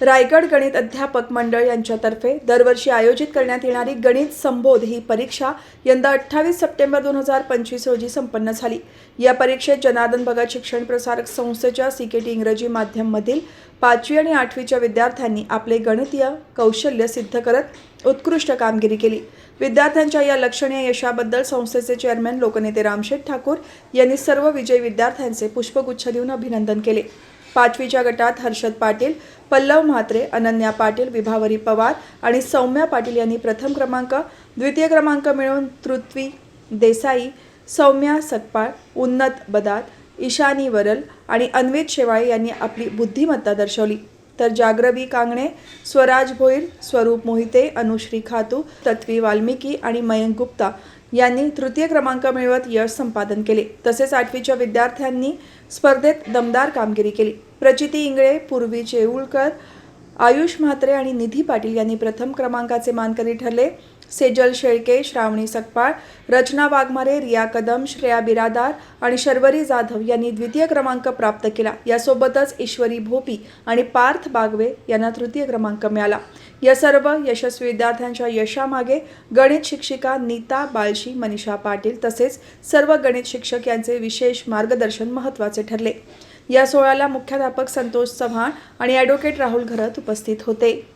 रायगड गणित अध्यापक मंडळ यांच्यातर्फे दरवर्षी आयोजित करण्यात येणारी गणित संबोध ही परीक्षा यंदा अठ्ठावीस सप्टेंबर दोन हजार पंचवीस रोजी संपन्न झाली. या परीक्षेत जनार्दन भगत शिक्षण प्रसारक संस्थेच्या सी के टी इंग्रजी माध्यममधील पाचवी आणि आठवीच्या विद्यार्थ्यांनी आपले गणितीय कौशल्य सिद्ध करत उत्कृष्ट कामगिरी केली. विद्यार्थ्यांच्या या लक्षणीय यशाबद्दल संस्थेचे चेअरमॅन लोकनेते रामशेठ ठाकूर यांनी सर्व विजयी विद्यार्थ्यांचे पुष्पगुच्छ देऊन अभिनंदन केले. पाचवीच्या गटात हर्षद पाटील पल्लव म्हात्रे अनन्या पाटील विभावरी पवार आणि सौम्या पाटील यांनी प्रथम क्रमांक द्वितीय क्रमांक मिळवून तृत्वी देसाई सौम्या सकपाळ उन्नत बदात ईशानी वरल आणि अन्वित शेवाळे यांनी आपली बुद्धिमत्ता दर्शवली. तर जाग्रवी कांगणे स्वराज भोईर स्वरूप मोहिते अनुश्री खातू तत्वी वाल्मिकी आणि मयंक गुप्ता यांनी तृतीय क्रमांक मिळवत यश संपादन केले. तसेच आठवीच्या विद्यार्थ्यांनी स्पर्धेत दमदार कामगिरी केली. प्रचिती इंगळे पूर्वी चेऊळकर आयुष म्हात्रे आणि निधी पाटील यांनी प्रथम क्रमांकाचे मानकरी ठरले. सेजल शेळके श्रावणी सकपाळ रचना वाघमारे रिया कदम श्रेया बिरादार आणि शर्वरी जाधव यांनी द्वितीय क्रमांक प्राप्त केला. यासोबतच ईश्वरी भोपी आणि पार्थ बागवे यांना तृतीय क्रमांक मिळाला. या सर्व यशस्वी विद्यार्थ्यांच्या यशामागे गणित शिक्षिका नीता बाळशी मनीषा पाटील तसेच सर्व गणित शिक्षक यांचे विशेष मार्गदर्शन महत्त्वाचे ठरले. या सोहळ्याला मुख्याध्यापक संतोष चव्हाण आणि ॲडव्होकेट राहुल घरत उपस्थित होते.